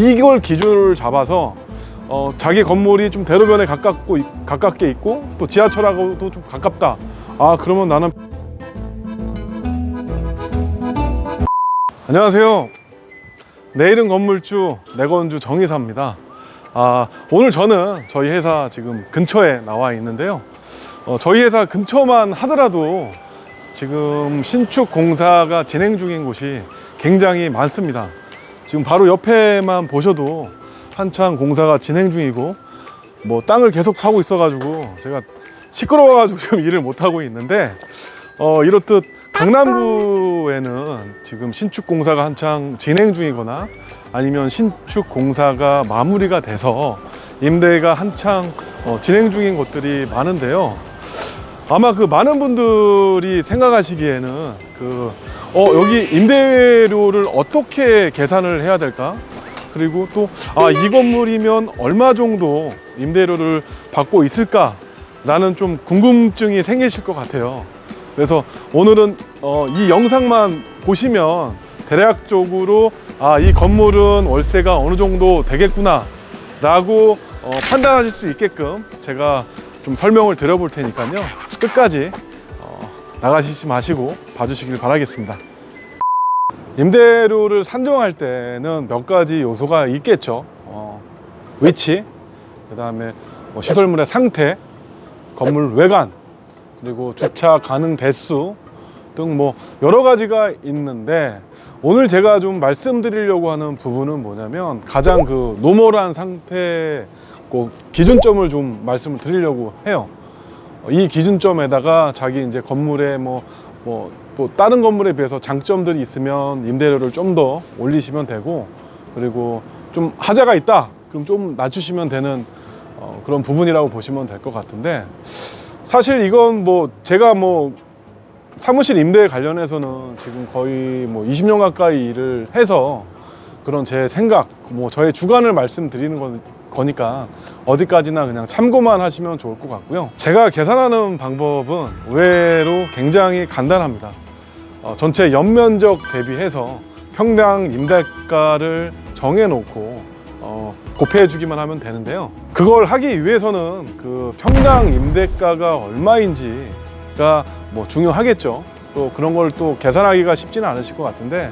이걸 기준을 잡아서 어, 자기 건물이 좀 대로변에 가깝고 가깝게 있고 또 지하철하고도 좀 가깝다. 아 그러면 나는 안녕하세요. 내일은 건물주 내건주 정의사입니다. 아, 오늘 저는 저희 회사 지금 근처에 나와 있는데요. 어, 저희 회사 근처만 하더라도 지금 신축 공사가 진행 중인 곳이 굉장히 많습니다. 지금 바로 옆에만 보셔도 한창 공사가 진행 중이고 뭐 땅을 계속 파고 있어가지고 제가 시끄러워가지고 지금 일을 못 하고 있는데 어, 이렇듯 강남구에는 지금 신축 공사가 한창 진행 중이거나 아니면 신축 공사가 마무리가 돼서 임대가 한창 어, 진행 중인 곳들이 많은데요. 아마 그 많은 분들이 생각하시기에는 그 어, 여기 임대료를 어떻게 계산을 해야 될까? 그리고 또 아, 이 건물이면 얼마 정도 임대료를 받고 있을까? 라는 좀 궁금증이 생기실 것 같아요. 그래서 오늘은 어, 이 영상만 보시면 대략적으로 아, 이 건물은 월세가 어느 정도 되겠구나 라고 어, 판단하실 수 있게끔 제가 좀 설명을 드려볼 테니까요. 끝까지 어, 나가시지 마시고 봐주시길 바라겠습니다. 임대료를 산정할 때는 몇 가지 요소가 있겠죠. 어, 위치, 그 다음에 뭐 시설물의 상태, 건물 외관, 그리고 주차 가능 대수 등 뭐 여러 가지가 있는데 오늘 제가 좀 말씀드리려고 하는 부분은 뭐냐면 가장 그 노멀한 상태 그 기준점을 좀 말씀을 드리려고 해요. 이 기준점에다가 자기 이제 건물에 뭐, 뭐, 또 다른 건물에 비해서 장점들이 있으면 임대료를 좀 더 올리시면 되고 그리고 좀 하자가 있다. 그럼 좀 낮추시면 되는 어, 그런 부분이라고 보시면 될 것 같은데 사실 이건 뭐 제가 뭐 사무실 임대 관련해서는 지금 거의 뭐 20년 가까이 일을 해서 그런 제 생각, 뭐 저의 주관을 말씀드리는 거, 거니까 어디까지나 그냥 참고만 하시면 좋을 것 같고요. 제가 계산하는 방법은 의외로 굉장히 간단합니다. 어, 전체 연면적 대비해서 평당 임대가를 정해놓고 어, 곱해 주기만 하면 되는데요. 그걸 하기 위해서는 그 평당 임대가가 얼마인지가 뭐 중요하겠죠. 또 그런 걸 또 계산하기가 쉽지는 않으실 것 같은데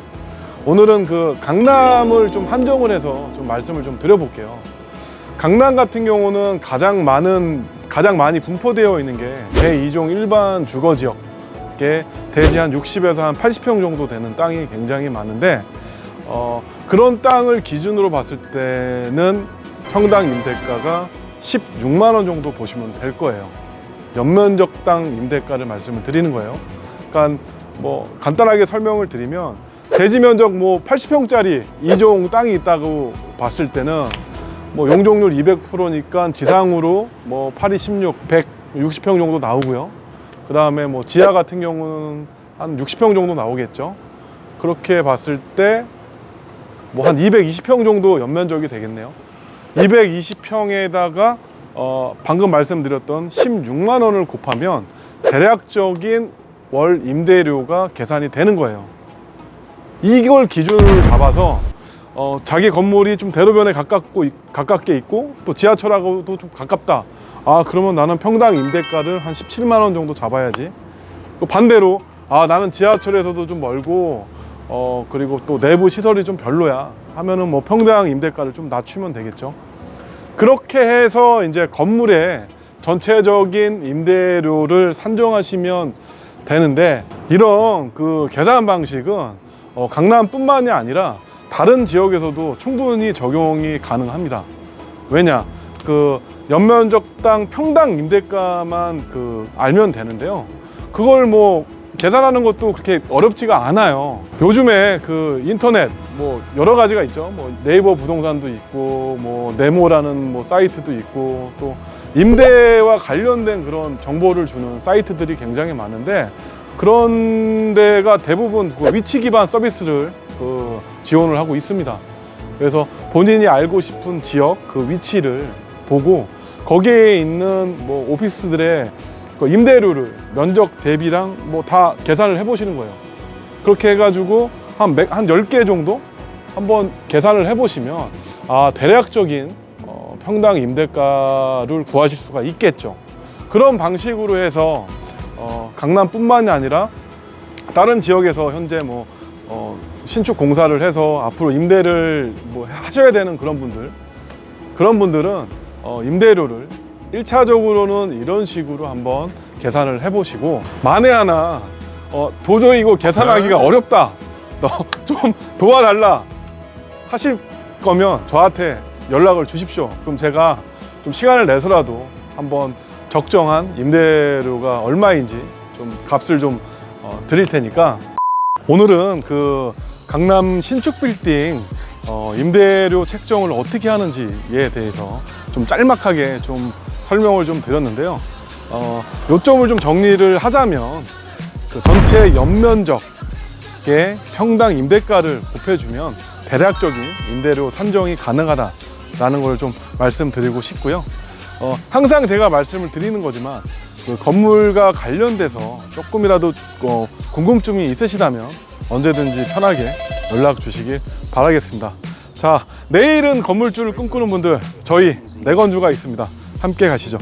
오늘은 그 강남을 좀 한정을 해서 좀 말씀을 좀 드려볼게요. 강남 같은 경우는 가장 많은 가장 많이 분포되어 있는 게 제2종 일반 주거 지역에 대지 한 60에서 한 80평 정도 되는 땅이 굉장히 많은데 어, 그런 땅을 기준으로 봤을 때는 평당 임대가가 16만 원 정도 보시면 될 거예요. 연면적 땅 임대가를 말씀을 드리는 거예요. 그러니까 뭐 간단하게 설명을 드리면 대지 면적 뭐 80평짜리 이종 땅이 있다고 봤을 때는 뭐 용적률 200%니까 지상으로 뭐 8, 2, 16, 160평 정도 나오고요. 그 다음에 뭐 지하 같은 경우는 한 60평 정도 나오겠죠. 그렇게 봤을 때 뭐 한 220평 정도 연면적이 되겠네요. 220평에다가 어 방금 말씀드렸던 16만 원을 곱하면 대략적인 월 임대료가 계산이 되는 거예요. 이걸 기준을 잡아서 어, 자기 건물이 좀 대로변에 가깝고 가깝게 있고 또 지하철하고도 좀 가깝다. 아 그러면 나는 평당 임대가를 한 17만 원 정도 잡아야지. 또 반대로 아 나는 지하철에서도 좀 멀고 어 그리고 또 내부 시설이 좀 별로야 하면은 뭐 평당 임대가를 좀 낮추면 되겠죠. 그렇게 해서 이제 건물의 전체적인 임대료를 산정하시면 되는데 이런 그 계산 방식은 어, 강남뿐만이 아니라 다른 지역에서도 충분히 적용이 가능합니다. 왜냐? 그 연면적 땅 평당 임대가만 그 알면 되는데요. 그걸 뭐 계산하는 것도 그렇게 어렵지가 않아요. 요즘에 그 인터넷 뭐 여러 가지가 있죠. 뭐 네이버 부동산도 있고 뭐 네모라는 뭐 사이트도 있고 또 임대와 관련된 그런 정보를 주는 사이트들이 굉장히 많은데 그런 데가 대부분 그 위치 기반 서비스를 그 지원을 하고 있습니다. 그래서 본인이 알고 싶은 지역 그 위치를 보고 거기에 있는 뭐 오피스들의 그 임대료를 면적 대비랑 뭐 다 계산을 해보시는 거예요. 그렇게 해가지고 한, 몇- 한 10개 정도 한번 계산을 해보시면 아 대략적인 어, 평당 임대가를 구하실 수가 있겠죠. 그런 방식으로 해서 어, 강남뿐만이 아니라 다른 지역에서 현재 뭐 어, 신축 공사를 해서 앞으로 임대를 뭐 하셔야 되는 그런 분들 그런 분들은 어, 임대료를 1차적으로는 이런 식으로 한번 계산을 해보시고 만에 하나 어, 도저히 이거 계산하기가 어렵다. 너좀 도와달라 하실 거면 저한테 연락을 주십시오. 그럼 제가 좀 시간을 내서라도 한번 적정한 임대료가 얼마인지 좀 값을 좀 어, 드릴 테니까 오늘은 그 강남 신축 빌딩 어, 임대료 책정을 어떻게 하는지에 대해서 좀 짤막하게 좀 설명을 좀 드렸는데요. 어, 요점을 좀 정리를 하자면 그 전체 연면적의 평당 임대가를 곱해주면 대략적인 임대료 산정이 가능하다라는 걸 좀 말씀드리고 싶고요. 어, 항상 제가 말씀을 드리는 거지만 그 건물과 관련돼서 조금이라도 어, 궁금증이 있으시다면 언제든지 편하게 연락 주시길 바라겠습니다. 자, 내일은 건물주를 꿈꾸는 분들 저희 내건주가 있습니다. 함께 가시죠.